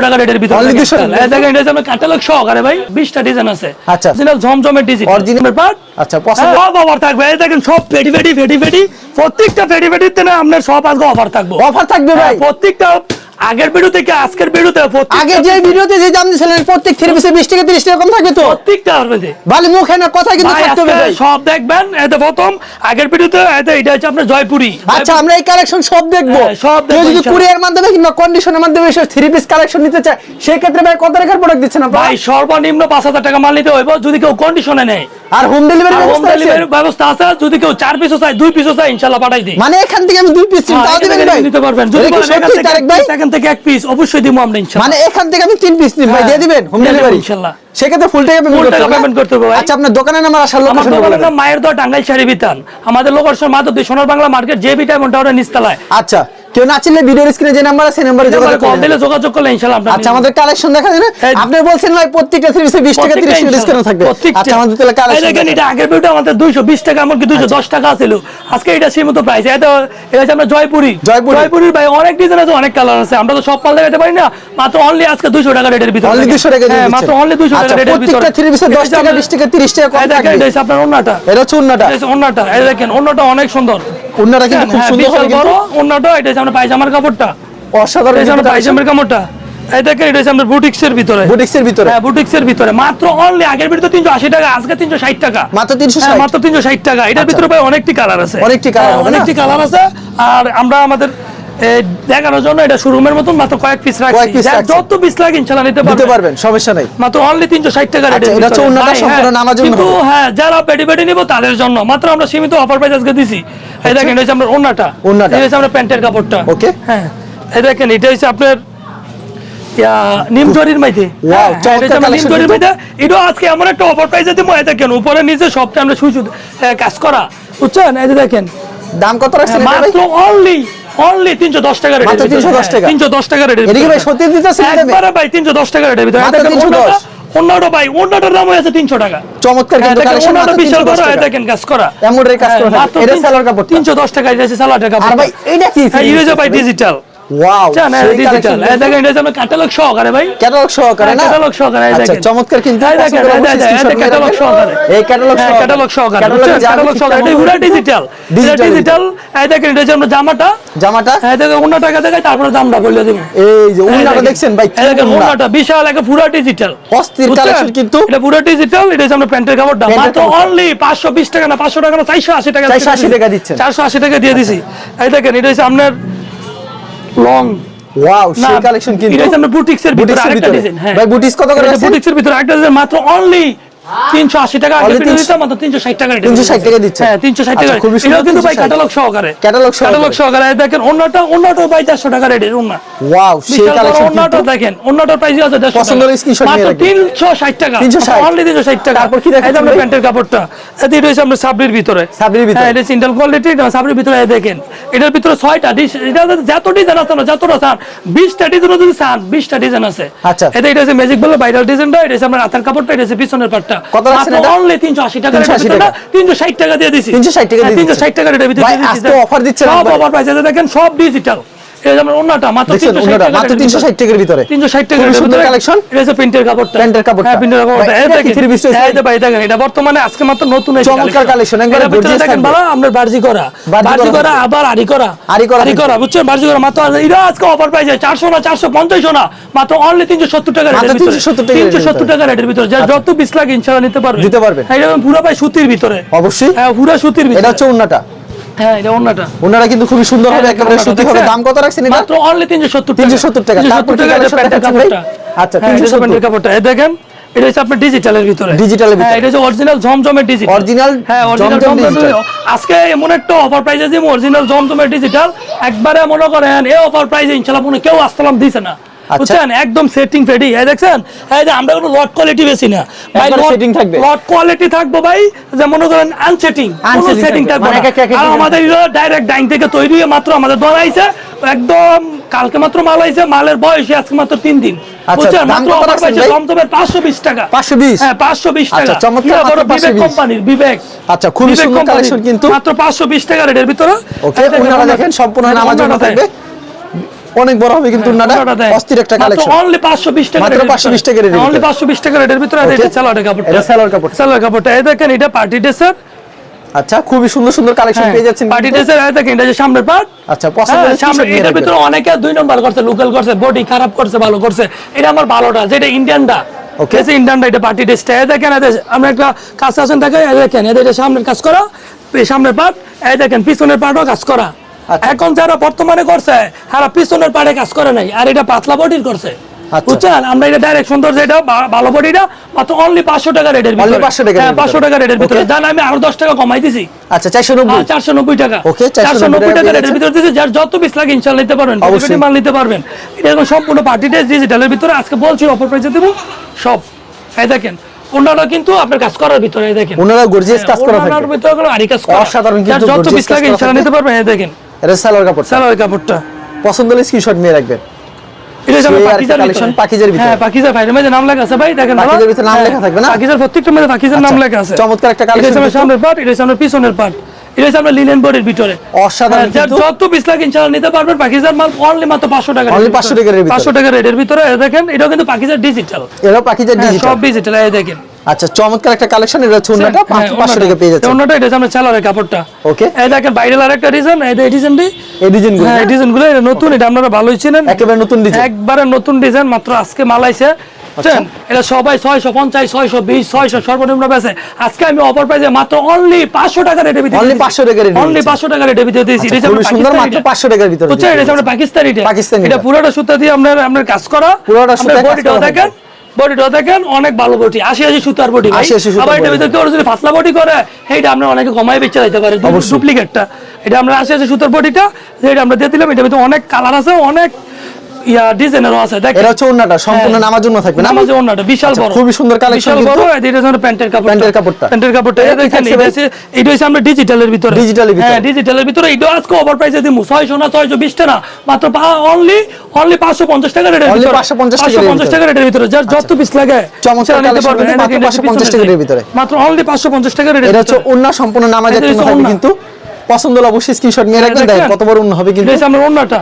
টাকা রেটের ভিতরে দেখেন। এটা হচ্ছে আপনার ক্যাটালগ সহকারে ভাই 20টা ডিজাইন আছে। আচ্ছা। অরিজিনাল ঝমঝমের ডিজাইন Original- পার্ট আচ্ছা, পছন্দ- সব অফার থাকবে। এই দেখেন সব ফেটি ফেটি ফেটি ফেটি প্রত্যেকটা ফেটি ফেটিতে না আপনার সব আজকে অফার থাকবে। অফার থাকবে ভাই। হ্যাঁ, প্রত্যেকটা আগের ভিডিও থেকে আজকের ভিডিওতে আগে যে ভিডিওতে যে দাম দিয়েছিলেন প্রত্যেক থ্রি পিসে বিশ টাকা তিরিশ টাকা কম থাকে তো? প্রত্যেকটা আসবে যে। ভালো মুখে না কথা কিন্তু থাকতে হবে সব দেখবেন এতে প্রথম আগের ভিডিওতে এতে এটা হচ্ছে আপনার জয়পুরি। আচ্ছা আমরা এই কালেকশন সব দেখব। হ্যাঁ, সব দেখব যদি ইনশাআল্লাহ। কুরিয়ার মাধ্যমে কিংবা কন্ডিশনের মাধ্যমে এসে থ্রি পিস কালেকশন নিতে চায় সেই ক্ষেত্রে ভাই কত টাকার প্রোডাক্ট দিচ্ছেন আপনারা? ভাই সর্বনিম্ন পাঁচ হাজার টাকা মাল নিতে হইব যদি কেউ কন্ডিশনে নেয়। আর হোম ডেলিভারি হোম ব্যবস্থা আছে? ডেলিভারি ব্যবস্থা আছে যদি কেউ চার পিসও চাই দুই পিসও চাই ইনশাল্লাহ পাঠাই দিই। মানে এখান থেকে আমি দুই পিস হ্যাঁ, তাও দিবেন ভাই? নিতে পারবেন। যদি এটা বলেন এখান থেকে থেকে এক পিস অবশ্যই দিব আমরা ইনশাআল্লাহ মানে এখান থেকে আমি তিন পিস নিব ভাই হ্যাঁ, দিয়ে দিবেন হোম ডেলিভারি ইনশাল্লাহ। সেক্ষেত্রে ফুল টাকা পেমেন্ট করতে হবে। আচ্ছা আপনার দোকানের নাম আর আসার লোকেশন নাম মায়ের দোয়া টাঙ্গাইল শাড়ি বিতান। আমাদের লোকেশন মাত্র দুই সোনার বাংলা মার্কেট জেবি টাইম ওটা নিস্তালায় আচ্ছা। কেউ না চিনলে ভিডিওর স্ক্রিনে যে নাম্বার আছে সেই নাম্বারে যোগাযোগ করবেন দিলে যোগাযোগ করলে ইনশাল্লাহ আপনার আচ্ছা আমাদের কালেকশন দেখা যায় না আপনি বলছেন ভাই প্রত্যেকটা পিসে 20 টাকা 30 টাকা ডিসকাউন্ট থাকবে। আচ্ছা আমাদের তাহলে কালেকশন দেখেন এটা আগের ভিডিও আমাদের 220 টাকা এমনকি 210 টাকা ছিল আজকে এটা সীমিত প্রাইস এটা এটা আমরা জয়পুরি। জয়পুরি। জয়পুরির ভাই অনেক ডিজাইন আছে অনেক কালার আছে। আমরা তো সব পাল দেখাতে পারি না মাত্র অনলি আজকে 200 টাকা রেটের ভিতরে অনলি দেখেন। 200 টাকা হ্যাঁ মাত্র অনলি 200 আচ্ছা, টাকা রেটের ভিতরে। প্রত্যেকটা পিসে 10 টাকা 20 টাকা 30 টাকা কম থাকবে এটা আপনার ওন্নাটা এটা হচ্ছে এটা হচ্ছে ওন্নাটা এই দেখেন ওন্নাটা অনেক সুন্দর। উন্নাটা কিন্তু খুব হ্যাঁ, সুন্দর হবে কিন্তু ওন্নাটা এটা হচ্ছে আমরা পায়জামার কাপড়টা। অসাধারণ এটা পায়জামার কাপড়টা। এটা দেখেন এটা হচ্ছে আমাদের বুটিক্সের ভিতরে। বুটিক্সের ভিতরে? হ্যাঁ বুটিক্সের ভিতরে। মাত্র অনলি আগের ভিতরে তিনশো আশি টাকা আজকে তিনশো ষাট টাকা। মাত্র 360 হ্যাঁ, মাত্র তিনশো ষাট টাকা। এটার আচ্ছা। ভিতরে ভাই অনেকটি কালার আছে। অনেকটি হ্যাঁ, না? অনেকটি কালার আছে। আর আমরা আমাদের দেখানোর জন্য এটা শোরুমের মতন মাত্র কয়েক পিস রাখছি। যত পিস লাগে নিতে পারবেন। পারবেন সমস্যা নাই। মাত্র অনলি তিনশো ষাট টাকা আচ্ছা, রেটের এটা হচ্ছে অন্যটা সম্পূর্ণ হ্যাঁ, কিন্তু হ্যাঁ যারা নিবো তাদের জন্য। মাত্র আমরা সীমিত অফার প্রাইস আজকে দিছি। এই দেখেন এটা আমরা ওন্নাটা। এটা আমরা প্যান্টের কাপড়টা। Okay. হ্যাঁ এই দেখেন এটা হচ্ছে আপনার নিমজরির মাইতে হ্যাঁ, নিমজরির মাইতে আজকে এমন একটা অফার প্রাইসে দিব। উপরে নিচে সবটা আমরা কাজ করা। বুঝছেন? এই যে দেখেন। দাম কত রাখছেন মাত্র অনলি অনলি তিনশো দশ টাকা রেট 310 টাকা। তিনশো দশ টাকা রেট এদিকে ভাই সত্যি দিতেছেন একবারে ভাই। তিনশো দশ টাকা রেটের ভিতরে। এই মাত্র দেখেন 310 অন্যটা- ভাই অন্যটার দাম হয়েছে তিনশো টাকা। চমৎকার হ্যাঁ, কিন্তু কালেকশন অন্যটা বিশাল 310 বড়, এই টাকা। দেখেন কাজ করা। এমব্রয়ডারি কাজ করা হ্যাঁ। মাত্র এটা সালোয়ার কাপড় 310 টাকা এটা সালোয়ার কাপড় আর ভাই এটা কি ইউরেজো ভাই ডিজিটাল ওয়াও জান ডিজিটাল দেখেন এটা হচ্ছে ক্যাটালগ সহকারে ভাই। ক্যাটালগ সহকারে না? ক্যাটালগ সহকারে আচ্ছা চমৎকার কিন্তু এই দেখেন পছন্দ এই অবশ্যই দেখেন, screenshot এটা ক্যাটালগ সহকারে। এই ক্যাটালগ হ্যাঁ, ক্যাটালগ সহকারে ক্যাটালগে বুঝছেন? যা ক্যাটালগ সহকারে এটা পুরো ডিজিটাল ডিজিটাল এই দেখেন এটা আমরা জামাটা। জামাটা? হ্যাঁ দেখেন অন্য টাকা দেখাই তারপরে দামটা বলে দিব। এই যে উন্নাটা দেখছেন ভাই এই দেখেন উন্না। বিশাল একটা পুরো ডিজিটাল অস্থির collection কিন্তু। এটা পুরো ডিজিটাল এটা আমরা প্যান্টের মাত্র। অনলি 520 টাকা না 500 টাকা না 480 টাকা। 480 টাকা দিচ্ছেন। 480 টাকা দিয়ে দিছি। এই দেখেন এটা হচ্ছে আপনার লং ওয়াও সেই কালেকশন কিন্তু এটা আমরা বুটিক্সের ভিতরে আরেকটা ডিজাইন হ্যাঁ। ভাই বুটিক্স কত করে আছে? বুটিক্সের ভিতরে আরেকটা ডিজাইন মাত্র অনলি 380 টাকা আগে Only ভিডিও 300 দিতাম মাত্র 360 টাকা রেটে 360 টাকা দিচ্ছেন। হ্যাঁ 360 টাকা খুবই সুন্দর, এটাও কিন্তু ভাই ক্যাটালগ সহকারে। Catalog ক্যাটালগ সহকারে। দেখেন অন্যটা অন্যটা ভাই 400 টাকা রেটের অন্য ওয়াও সেই কালেকশন অন্যটা দেখেন অন্যটার প্রাইস আছে 150 পছন্দ হলে screenshot মাত্র রাখবেন। 360 টাকা। 360 অনলি 360 টাকা। তারপর কি দেখাচ্ছেন আমরা প্যান্টের কাপড়টা। এতে এটা আমরা সাবরির ভিতরে। সাবরির ভিতরে। হ্যাঁ এটা সিন্টাল কোয়ালিটি সাবরির ভিতরে দেখেন। এটার ভিতরে 6টা ডিশ এটা যত ডিজাইন আছে না যতটা চান 20টা ডিজাইন যদি চান 20টা ডিজাইন আছে। আচ্ছা। এটা এটা হচ্ছে ম্যাজিক বলে ভাইরাল ডিজাইনটা এটা হচ্ছে আমরা হাতের কাপড়টা এটা হচ্ছে পিছনের পাটটা কত রাখছেন এটা? অনলি 380 টাকা 380 রেটের টাকা। 360 টাকা দিয়ে দিছি 360 টাকা দিয়ে। 360 টাকা ভিতরে। আজকে দিচ্ছেন সব অফার পাইছে দেখেন সব ডিজিটাল এটা মাত্র 360 মাত্র 360 টাকার ভিতরে। 360 টাকা খুবই রেটের সুন্দর ভিতরে। কালেকশন। এটা হচ্ছে প্রিন্টের কাপড়টা। প্যান্টের কাপড়টা। হ্যাঁ প্রিন্টের কাপড়টা। এটা কি দেখেন three piece হয়েছে? এই যে ভাই দেখেন এটা বর্তমানে আজকে মাত্র নতুন এসেছে। চমৎকার collection, একবারে এটার দেখেন ভালো আমরা বার্জি করা। বার্জি বার্জি করা করা আবার আড়ি করা। আড়ি করা আড়ি করা বুঝছেন? বার্জি করা মাত্র এটা আজকে অফার 400 না 450 না মাত্র অনলি 370 টাকা মাত্র রেটের ভিতরে 370 টাকা রেটের 370 টাকা রেটের ভিতরে। যা যত 20 লাখ ইনশাআল্লাহ নিতে পারবে দিতে পারবেন। হ্যাঁ এটা পুরো ভাই সুতির ভিতরে। অবশ্যই। হ্যাঁ পুরো সুতির ভিতরে। এটা হচ্ছে হ্যাঁ এটা কিন্তু খুবই সুন্দর হবে হ্যাঁ, একেবারে সুতি হবে। দাম কত রাখছেন এটা? মাত্র অনলি 370 370 টাকা। তারপর 370 কি টাকা প্যান্টের কাপড়টা। আচ্ছা, হ্যাঁ, এটা হচ্ছে 370 প্যান্টের কাপড়টা। এই দেখেন এটা হচ্ছে আপনার ডিজিটালের ভিতরে। ডিজিটালের ভিতরে। হ্যাঁ এটা হচ্ছে অরিজিনাল জমজমের ডিজিটাল Original হ্যাঁ অরিজিনাল আজকে এমন একটা অফার প্রাইসে দিব অরিজিনাল জমজমের ডিজিটাল একবারে মনে করেন এই অফার প্রাইসে ইনশাআল্লাহ মনে কেউ আসসালাম দিছে না। বুঝছেন? একদম সেটিং ফেডি এই দেখছেন? এই যে আমরা কোনো লট কোয়ালিটি বেশি না। ভাই setting থাকবে। লট কোয়ালিটি থাকব ভাই যে মনে করেন আনসেটিং কোনো সেটিং থাকবে। মানে আর আমাদের ডাইরেক্ট ডাইং থেকে তৈরি মাত্র আমাদের ধরাইছে একদম কালকে মাত্র মাল আইছে মালের বয়স আজকে মাত্র তিন দিন। আচ্ছা, বুঝছেন? দাম মাত্র কত অফার রাখছেন পাইছে ভাই? 520 টাকা। 520 520 টাকা আচ্ছা, চমৎকার, বড় বিবেক কোম্পানির বিবেক। আচ্ছা, খুবই সুন্দর collection কিন্তু। মাত্র 520 টাকা রেটের ভিতরে। দেখেন, সম্পূর্ণ নামার জন্য থাকবে। অনেক বড় হবে কিন্তু ওন্নাটা অস্থির একটা কালেকশন অনলি 520 টাকা মাত্র 520 টাকা রেটের অনলি 520 টাকা রেটের ভিতরে. এটা সালোয়ারের কাপড়টা। এটা সালোয়ার কাপড়। সালোয়ার কাপড়টা। এই দেখেন এটা পার্টি ড্রেসের আচ্ছা খুবই সুন্দর সুন্দর কালেকশন পেয়ে যাচ্ছেন পার্টি। ড্রেসের দেখেন এটা যে সামনের পার্ট আচ্ছা পছন্দ সামনে এটার ভিতরে অনেকে দুই নম্বর করছে লোকাল করছে বডি খারাপ করছে ভালো করছে। এটা আমার ভালোটা যেটা ইন্ডিয়ানটা. ওকে ইন্ডিয়ানটা এটা পার্টি ড্রেসটা এই দেখেন আমরা একটা আসেন এই দেখেন এদের এটা সামনের কাজ করা সামনের পার্ট এই দেখেন পিছনের পার্টও কাজ করা। এখন যারা বর্তমানে করছে হারা পিছনের পাড়ে কাজ করে নাই আর এটা পাতলা বডির করছে। আচ্ছা। বুঝছেন? আমরা এটা ডাইরেক্ট সুন্দর যেটা ভালো বডিটা মাত্র অনলি পাঁচশো টাকা রেটের ভিতরে। 500 টাকার হ্যাঁ পাঁচশো টাকা রেটের ভিতরে Okay. জান আমি আরও দশ টাকা কমাই দিছি। আচ্ছা চারশো নব্বই। চারশো নব্বই টাকা। Okay, 490 চারশো নব্বই টাকা টাকা রেটের ভিতরে দিয়েছে যার যত পিস লাগে ইনশাল্লাহ নিতে পারবেন। মাল নিতে পারবেন। এটা এখন সম্পূর্ণ পার্টি ডিজিটালের ভিতরে। আজকে বলছি অফার প্রাইসে দেবো সব। এই দেখেন ওনারা কিন্তু আপনার কাজ করার ভিতরে দেখেন। ওনারা গর্জিয়াস কাজ ভিতরে আরি কাজ অসাধারণ যত পিস লাগে ইনশাল্লাহ নিতে পারবেন এই দেখেন। এটা সালোয়ার কাপড় সালোয়ার কাপড়টা। পছন্দ হলে স্ক্রিনশট নিয়ে রাখবেন। হ্যাঁ হ্যাঁ, আচ্ছা, চমৎকার একটা এটা পিছনের আমরা লিনেন বোর্ডের ভিতরে। অসাধারণ হ্যাঁ, যার যত পিস লাগে ইনশাআল্লাহ নিতে পারবেন। মাল অনলি মাত্র 500 টাকা Only 500 টাকার 500 টাকা রেটের ভিতরে। দেখেন এটা কিন্তু পাকিজার ডিজিটাল ডিজিটাল সব ডিজিটাল এই দেখেন। আচ্ছা চমৎকার একটা কালেকশন এটা হচ্ছে ওন্নাটা হ্যাঁ, পাঁচশো টাকা পেয়ে যাচ্ছে অন্যটা এটা আমরা চালারের কাপড়টা। ওকে এই দেখেন বাইরের আরেকটা ডিজাইন এই ডিজাইনটি এই ডিজাইনগুলো হ্যাঁ এই ডিজাইনগুলো এটা নতুন এটা আপনারা ভালোই চিনেন। একেবারে নতুন ডিজাইন একবারে নতুন ডিজাইন মাত্র আজকে মাল আইছে। বুঝছেন? এটা সবাই ছয়শো পঞ্চাশ ছয়শো বিশ ছয়শো সর্বনিম্ন বেছে আজকে আমি অফার প্রাইসে মাত্র অনলি পাঁচশো টাকা রেটে Only 500 টাকা এ অনলি। পাঁচশো টাকা রেটে ভিতরে দিয়েছি আচ্ছা, সুন্দর মাত্র। 500 টাকার ভিতরে? দিয়ে এটা আমরা পাকিস্তানি এটা। পাকিস্তানি এটা এটা। পুরোটা সুতা দিয়ে আপনার আপনার কাজ করা। পুরোটা করা দেখেন। বডিটাও দেখেন অনেক ভালো বডি আশি আশি সুতার বডি 80 আশি আবার এটা ভিতরে কেউ যদি ফাসলা বডি করে সেইটা আমরা অনেকে কমাই বেচে দিতে পারে। ডুপ্লিকেটটা এটা আমরা আশি আশি সুতার বডিটা যেটা আমরা দিয়ে দিলাম এটা ভিতরে অনেক কালার আছে অনেক ইয়া ডিজাইনেরও আছে দেখেন এটা হচ্ছে ওন্নাটা সম্পূর্ণ হ্যাঁ। নামার জন্য থাকবে না নামাজে ওন্নাটা বিশাল আচ্ছা, বড় খুবই সুন্দর collection বিশাল বড় এটা হচ্ছে প্যান্টের কাপড় প্যান্টের কাপড়টা। প্যান্টের কাপড়টা এটা দেখেন এটা? হচ্ছে এটা হচ্ছে আমরা ডিজিটালের ভিতরে ডিজিটালের ভিতরে। হ্যাঁ ডিজিটালের ভিতরে এটা আজকে ওভার প্রাইসে দিমু 600 না 620 না মাত্র অনলি অনলি 550 টাকা রেটের ভিতরে 550 টাকা রেটের 550 টাকা রেটের ভিতরে যার যত পিস লাগে চমৎকার নিতে পারবেন। মাত্র দেখেন, এটা 550 পিছনের টাকার দিকে। ভিতরে। মাত্র অনলি 550 টাকা রেটের এটা হচ্ছে ওন্না সম্পূর্ণ নামাজের জন্য থাকবে ওন্না। কিন্তু পছন্দ হলে অবশ্যই স্ক্রিনশট নিয়ে রাখবেন। দেখেন কত বড় ওন্না হবে কিন্তু এটা আমরা ওন্নাটা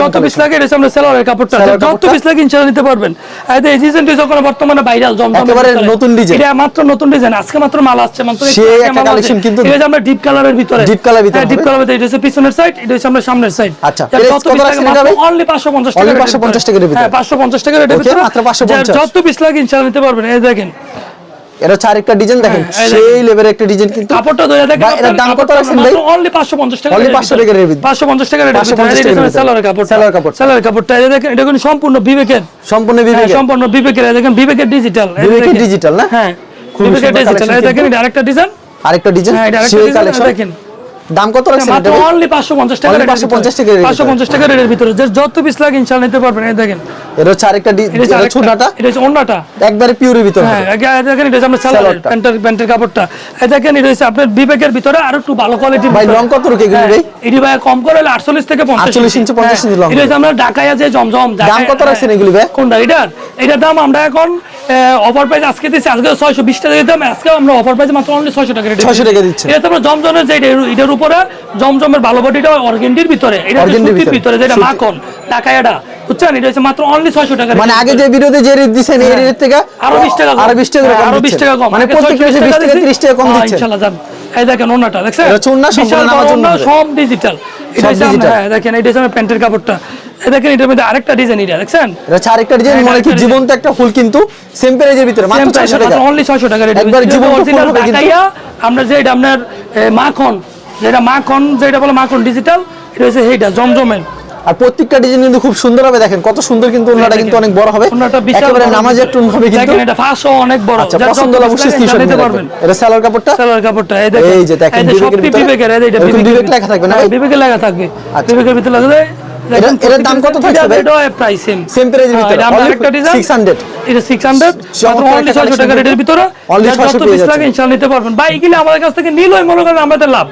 যত পিস লাগে এটা আমরা সেলারের কাপড়টা যত। পিস লাগে ইনশাআল্লাহ নিতে পারবেন। এই যে এই ডিজাইনটি যখন বর্তমানে ভাইরাল জমজম একেবারে নতুন design। এটা মাত্র নতুন ডিজাইন আজকে মাত্র মাল আসছে মাত্র একটু collection কিন্তু- এটা আমরা ডিপ কালারের ভিতরে। Deep colour ভিতরে ডিপ কালার ভিতরে এটা হচ্ছে পিছনের সাইড এটা হচ্ছে আমরা সামনের সাইড আচ্ছা, রাখছেন এটা অনলি 550 টাকা Only রেটের 550 ভিতরে। টাকার ভিতরে। হ্যাঁ 550 টাকা রেটের ভিতরে। মাত্র 550 যত পিস লাগে ইনশাআল্লাহ নিতে পারবেন এই দেখেন। এটা হচ্ছে আরেকটা ডিজাইন দেখেন হ্যাঁ, সেই লেভেলের একটা ডিজাইন কিন্তু কাপড়টা ধরে দেখেন ভাই, দাম কত রাখছেন ভাই? অনলি 550 টাকা অনলি রেটের 500 টাকা টাকার 550 টাকা রেটের 550 ভিতরে। এটা টাকার হচ্ছে ভিতরে। সেলারের কাপড় সেলার কাপড়। সেলার কাপড়টা। এই দেখেন এটা কিন্তু সম্পূর্ণ বিবেকের। সম্পূর্ণ হ্যাঁ, বিবেকের। সম্পূর্ণ বিবেকের দেখেন বিবেকের ডিজিটাল বিবেকের ডিজিটাল না? হ্যাঁ বিবেকের ডিজিটাল এই দেখেন আরেকটা ডিজাইন আরেকটা ডিজাইন হ্যাঁ আরেকটা সেই কালেকশন দেখেন। দাম কত রাখছেন এটা? অনলি 550 টাকা 550 ভিতরে। টাকার ভিতরে। 550 টাকা রেটের ভিতরে। যে যত পিস লাগে ইনশাআল্লাহ নিতে পারবেন। এই দেখেন। এটা হচ্ছে আরেকটা এটা এটা ছোটটা এটা হচ্ছে অন্যটা। একবারে পিওরের ভিতরে হ্যাঁ দেখেন এটা আমরা সালোয়ার প্যান্টের প্যান্টের কাপড়টা। এই দেখেন এটা হচ্ছে আপনার বিবেকের ভিতরে আরও একটু ভালো কোয়ালিটির ভাই, রং কত রুকে এগুলি ভাই? এটি ভাই কম করে 48 থেকে 50 48 ইঞ্চি, 50 ইঞ্চি রং এটা হচ্ছে আমরা ঢাকায় যে জমজম দাম কত রাখছেন এগুলি ভাই? কোনটা? এটার এটার দাম আমরা এখন অফার প্রাইস আজকে দিচ্ছি আজকে 620 টাকা দিতাম আজকে আমরা অফার প্রাইস মাত্র অনলি 600 টাকা রেটে 600 টাকা দিচ্ছেন। এটা আমরা জমজমের যে এটা- এটার উপরে জমজমের ভালো বডিটা অর্গেন্ডির ভিতরে। এটা সুতির ভিতরে, যেটা মাখন বুঝছেন? এটা হচ্ছে মাত্র অনলি 600 টাকা মানে আগে যে ভিডিওতে যে রেট দিছেন এই রেট থেকে আরও 20 টাকা আরও 20 টাকা আরও 20 টাকা কম। মানে প্রত্যেক মাসে 20 টাকা 30 টাকা কম দিচ্ছেন ইনশাআল্লাহ যান। এই দেখেন ওনাটা দেখছেন? এটা সম্পূর্ণ। সব ডিজিটাল হচ্ছে হ্যাঁ দেখেন এটা হচ্ছে প্যান্টের কাপড়টা। দেখেন এটার মধ্যে আরেকটা ডিজাইন এটা দেখছেন? এটা আরেকটা ডিজাইন হ্যাঁ, কি জীবন্ত একটা ফুল কিন্তু সেম প্রাইজের ভিতরে মাত্র 600 টাকা। অনলি 600 টাকা রেট একবার জীবন্ত ফুল কিন্তু। আমরা যে এটা আপনার মাখন যেটা মাখন যেটা বলে মাখন ডিজিটাল এটা হচ্ছে এইটা জমজমের। আর প্রত্যেকটা ডিজাইন কিন্তু খুব সুন্দর হবে দেখেন কত সুন্দর কিন্তু ওনাটা কিন্তু অনেক বড় হবে। একেবারে বড়। নামাজ একটু হবে কিন্তু। দেখেন এটা ফাঁসও অনেক বড়। আচ্ছা পছন্দ হলে অবশ্যই স্ক্রিনশট নিতে পারবেন। এটা সালোয়ার কাপড়টা সালোয়ার কাপড়টা এই দেখেন। এই যে দেখেন, বিবেকের ভিতরে- বিবেকের এই এটা বিবেক লেখা থাকবে না? হ্যাঁ? বিবেকের লেখা থাকবে। আচ্ছা। বিবেকের ভিতরে লাগা যায় এটার দাম কত থাকছে ভাই? এটা প্রাইস সেম এর ভিতরে, only 600 এটা 600 মাত্র চমৎকার only একটা 600 টাকা রেটের ভিতরে। যার 600 যত পেয়ে যাচ্ছেন। ইনশাআল্লাহ নিতে পারবেন। ভাই এগুলি আমাদের কাছ থেকে নিলই মনে করেন আমাদের লাভ।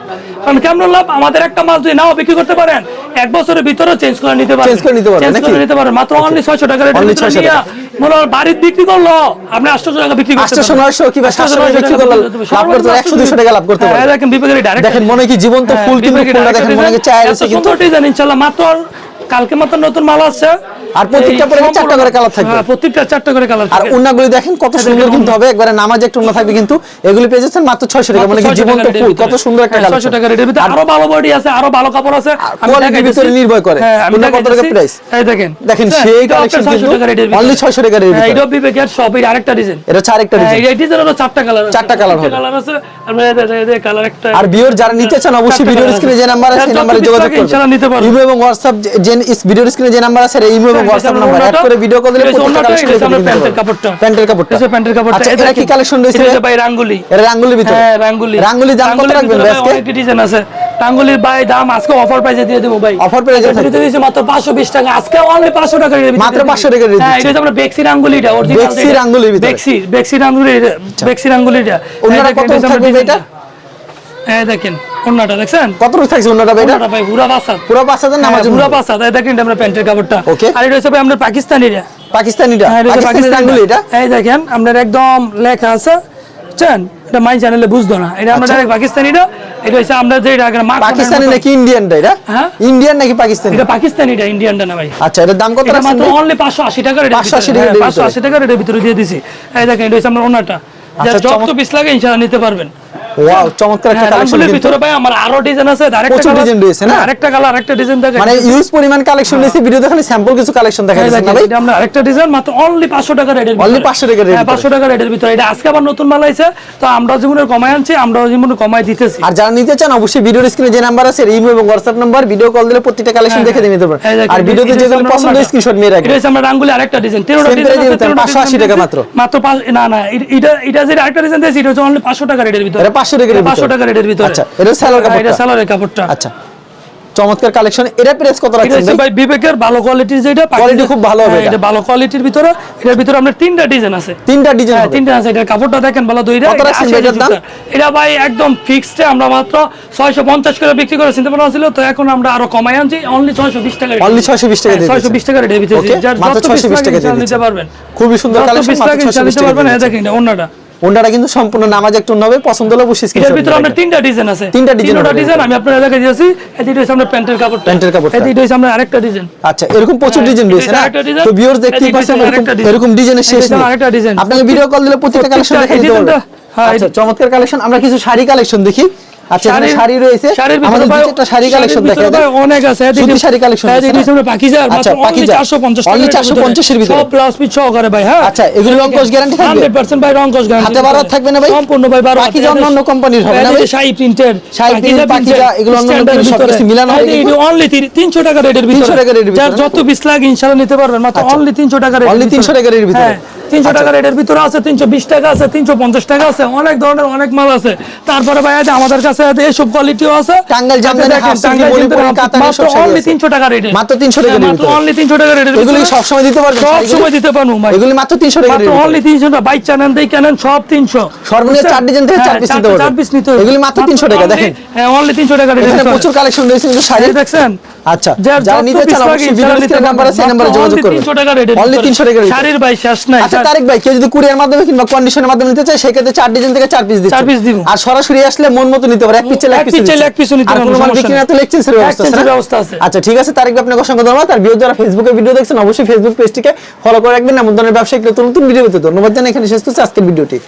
কারণ কেমন লাভ? আমাদের একটা মাল যদি নাও বিক্রি করতে পারেন এক বছরের ভিতরে চেঞ্জ করে নিতে পারবেন। Change করে নিতে পারবেন, Change করে? নিতে পারবেন। মাত্র অনলি 600 টাকা Only ভিতরে 600 টাকা। মনে হয় বাড়ির বিক্রি করল আপনি 800 টাকা বিক্রি করতে 800 900 কিংবা 700 টাকা বিক্রি করলে লাভ করতে 100 200 টাকা লাভ করতে হ্যাঁ, পারবেন। দেখেন বিবেকের ডাইরেক্ট দেখেন মনে হয় কি জীবন্ত ফুল কিন্তু ফুলটা দেখেন মনে কি চায়ের রয়েছে কিন্তু ডিজাইন ইনশাআল্লাহ। মাত্র কালকে মাত্র নতুন মাল আসছে। আর প্রত্যেকটা পরে চারটা করে থাকবে। হ্যাঁ, প্রত্যেকটা চারটা করে কালার আর দেখেন কত সুন্দর কিন্তু হবে একবারে নামাজ একটা উন্না থাকবে কিন্তু এগুলি পেয়ে যাচ্ছেন মাত্র ছয়শো টাকা মানে কি জীবন্ত ফুল কত সুন্দর একটা ছয়শো কালেকশন টাকা রেটের ভিতরে। আরও ভালো বডি আছে আরও ভালো কাপড় আছে। ভিতরে নির্ভর করে। হ্যাঁ, কত টাকা price? এই দেখেন। দেখেন হ্যাঁ, সেই কালেকশন কিন্তু। অনলি 600 টাকা রেটের হ্যাঁ, ভিতরে। বিবেকের এই আরেকটা ডিজাইন এটা হচ্ছে আরেকটা হ্যাঁ, ডিজাইন এই ডিজাইন হলো চারটা কালার চারটা colour হবে। কালার আছে। আর এই এই কালার একটা আর ভিউর যারা নিতে চান অবশ্যই ভিডিওর স্ক্রিনে যে নাম্বার আছে সেই নাম্বারে যোগাযোগ ইনশাআল্লাহ নিতে পারবেন। এবং হোয়াটসঅ্যাপ যে ভিডিওর স্ক্রিনে যে নাম্বার আছে এবং হ্যাঁ, নাম্বার অ্যাড করে ভিডিও কল দিলে এটা হচ্ছে প্রত্যেকটা অন্যটা, কালেকশন এটা দেখে হচ্ছে নিতে প্যান্টের কাপড়টা। প্যান্টের কাপড়টা এটা প্যান্টের কাপড়টা আচ্ছা এটা কি কালেকশন রয়েছে এটা ভাই রাঙ্গুলি এটা ভিতরে হ্যাঁ রাঙ্গুলি রাঙ্গুলির দাম কত রাখবেন ভিতরে আজকে? অনেক ডিজাইন আছে রাঙ্গুলির ভাই দাম আজকে অফার প্রাইসে দিয়ে দেবো ভাই এটা থাকবে? মাত্র 520 টাকা আজকে অনলি 500 টাকা মাত্র 500 টাকা rate হ্যাঁ। এটা আমরা বেক্সি রাঙ্গুলিটা অরিজিনাল বেক্সি রাঙ্গুলির ভিতরে। আচ্ছা। বেক্সি বেক্সি রাঙ্গুলি বেক্সি রাঙ্গুলিটা ওনারা কত এটা থাকবে এটা? ডিজাইনটা। দেখেন ওন্নাটা দেখছেন? থাকছে ভাই এটা? ওন্নাটা ভাই পুরা বাসাত পুরো পুরা বাসাত দেখেন আমরা প্যান্টের কাপড়টা. আর এটা হচ্ছে ভাই আমরা পাকিস্তানিরা। পাকিস্তানিটা হ্যাঁ, এটা পাকিস্তানি এটা? এই দেখেন আপনার একদম লেখা আছে বুঝছেন? এটা মাই চ্যানেলে বুঝতো না। এটা আমরা আচ্ছা। ডাইরেক্ট পাকিস্তানিটা এটা হচ্ছে আমরা যে এটা পাকিস্তানি নাকি ইন্ডিয়ানটা এটা? হ্যাঁ? ইন্ডিয়ান নাকি পাকিস্তানি? এটা পাকিস্তানিটা ইন্ডিয়ানটা না ভাই। আচ্ছা এটার দাম কত এটা রাখছেন মাত্র অনলি 580 টাকা রেট 580 টাকা rate এর পাঁচশো আশি টাকা রেটের ভিতরে দিয়ে দিছি। এই দেখেন এটা হচ্ছে আমরা ওনাটা আচ্ছা, যত পিস লাগে ইনশাআল্লাহ নিতে পারবেন। ওয়াও চমৎকার একটা হ্যাঁ কালেকশন ভিতরে ভাই আমার আরও ডিজাইন আছে আরেকটা colour- রয়েছে না? আরেকটা কালার আরেকটা ডিজাইন দেখেন মানে ইউজ পরিমাণ কালেকশন রয়েছে ভিডিওতে খালি স্যাম্পল কিছু কালেকশন দেখা যাচ্ছে না ভাই? এটা আমরা আরেকটা ডিজাইন মাত্র অনলি 500 টাকা রেটের Only 500 টাকা হ্যাঁ 500 টাকা রেটের ভিতরে। এটা আজকে আবার নতুন মাল আইছে তো আমরা যেমন কমাই আনছি আমরা যেমন কমাই দিতেছি। আর যারা নিতে চান অবশ্যই ভিডিওর স্ক্রিনে যে নাম্বার আছে ইমো এবং হোয়াটসঅ্যাপ নাম্বার ভিডিও কল দিলে প্রত্যেকটা কালেকশন দেখে নিতে পারবেন আর ভিডিওতে এটা যে হচ্ছে আমরা পছন্দ। স্ক্রিনশট এটা রাখবেন হচ্ছে আমরা রাঙ্গুলি আরেকটা ডিজাইন তেরোটা Same ডিজাইন আছে, 580 টাকা মাত্র। মাত্র না না এটা- এটা এটা যে আরেকটা ডিজাইন দিয়েছি এটা হচ্ছে অনলি 500 টাকা রেটের ভিতরে। এটা 500 টাকা রেটের 500 টাকা রেটের ভিতরে। আচ্ছা, এটা সালোয়ার হ্যাঁ, এটা কাপড়টা। সালোয়ারের কাপড়টা। আচ্ছা চমৎকার কালেকশন এটা কত রাখছেন ভাই? বিবেকের ভালো কোয়ালিটির যেটা Quality খুব ভালো হবে হ্যাঁ, এটা। ভালো কোয়ালিটির ভিতরে এটার ভিতরে আমরা তিনটা ডিজাইন আছে। তিনটা ডিজাইন হ্যাঁ তিনটা আছে এটার কাপড়টা দেখেন ভালো দুইটা কত রাখছেন এটার দাম? এটা ভাই একদম ফিক্সড আমরা মাত্র 650 করে বিক্রি করে চিন্তা ভাবনা ছিল তো এখন আমরা আরও কমাই আনছি। অনলি 620 টাকা Only 620 টাকা দিয়ে 620 টাকা রেটে যার যত 620 টাকা নিতে পারবেন। খুবই সুন্দর কালেকশন মাত্র লাগে ইনশাআল্লাহ 620 নিতে টাকা পারবেন। এই দেখেন এটা অন্যটা। ওন্ডাটা কিন্তু সম্পূর্ণ নামাজ একটু হবে পছন্দ হলে বুঝছিস কি এর ভিতরে আমরা তিনটা ডিজাইন আছে। তিনটা ডিজাইন তিনটা ডিজাইন আমি আপনাদের দেখাই দিয়েছি। এই দুটো হচ্ছে আমরা প্যান্টের কাপড় প্যান্টের কাপড় এই দুটো হচ্ছে আমরা আরেকটা ডিজাইন আচ্ছা এরকম প্রচুর হ্যাঁ, ডিজাইন রয়েছে না? তো ভিউয়ার্স দেখতেই পাচ্ছেন এরকম ডিজাইনের শেষ নেই। আরেকটা ডিজাইন আপনাকে ভিডিও কল দিলে প্রত্যেকটা কালেকশন দেখাই দেখে দিতে পারবেন হ্যাঁ, আচ্ছা চমৎকার কালেকশন আমরা কিছু শাড়ি কালেকশন দেখি। আচ্ছা এখানে শাড়ির- শাড়ি রয়েছে আমাদের ভাই- দুই চারটা শাড়ি কালেকশন দেখা যায় অনেক আছে সুতি শাড়ি collection আছে দেখি আমরা পাকিজার আচ্ছা, পাকিজা। 450 Only 450 এর ভিতরে। সব ব্লাউজ পিস সহকারে ভাই হ্যাঁ আচ্ছা, এগুলো রংকশ guarantee থাকবে? 100% ভাই রংকশ গ্যারান্টি হাতে বারো থাকবে না ভাই? সম্পূর্ণ ভাই বারো পাকিজা অন্য অন্য হবে না ভাই? শাই প্রিন্টেড শাই print, পাকিজা, এগুলো অন্য অন্য print, সবকিছু মিলানো হবে কিন্তু? অনলি 300 টাকা রেটের ভিতরে 300 টাকা রেটের ভিতরে যত পিস লাগে ইনশাআল্লাহ নিতে পারবেন মাত্র। অনলি 300 টাকা রেটের Only 300 টাকা রেটের ভিতরে? হ্যাঁ 300 আচ্ছা। টাকা রেটের ভিতরে আছে 320 টাকা আছে 350 টাকা আছে অনেক ধরনের অনেক মাল আছে তারপরে ভাই আমাদের কাছে এইসব কোয়ালিটিও আছে টাঙ্গাইল জামদানি, দেখেন, টাঙ্গাইল জামদানি, কাতানি মাত্র আছে। 300 টাকা রেট মাত্র 300 টাকা রেট মাত্র অনলি 300 টাকা রেট এগুলো সব সময় দিতে পারবেন সব সময় দিতে পারব ভাই এগুলি মাত্র 300 টাকা মাত্র অনলি ভিতরে। 300 টাকা বাইক চানেন দেই কেনেন সব 300 সর্বনিম্ন চার ডিজাইন থেকে চার পিস নিতে হবে পারবেন। চার পিস নিতে হবে। এগুলি মাত্র 300 টাকা, দেখেন। হ্যাঁ অনলি 300 টাকা রেট প্রচুর কালেকশন রয়েছে কিন্তু শাড়ি দেখেন দেখছেন আচ্ছা যার যারা নিতে চান অবশ্যই ইনশাআল্লাহ ভিডিও নাম্বার আছে নাম্বারে যোগাযোগ করবেন। 300 টাকা রেটের অনলি 300 টাকা শাড়ির ভাই শেষ নাই আচ্ছা তারেক ভাই কেউ যদি কুরিয়ার মাধ্যমে কিংবা কন্ডিশনের মাধ্যমে নিতে চায় সেক্ষেত্রে ডিজাইন থেকে চার পিস দিচ্ছে। দিব। আর সরাসরি আসলে মন মতো নিতে পারে এক পিস চাইলে এক এক পিস চাইলে এক নিতে কোনো বিক্রি না ব্যবস্থা আছে ব্যবস্থা আছে। আচ্ছা ঠিক আছে তারেক ভাই আপনাকে অসংখ্য ধন্যবাদ। আর ভিডিও যারা ফেসবুকে ভিডিও দেখছেন অবশ্যই ফেসবুক পেজটিকে ফলো করে রাখবেন। এমন ধরনের ব্যবসায়িক নতুন নতুন ভিডিও পেতে ধন্যবাদ জানাই। এখানে শেষ করছি আজকের ভিডিওটি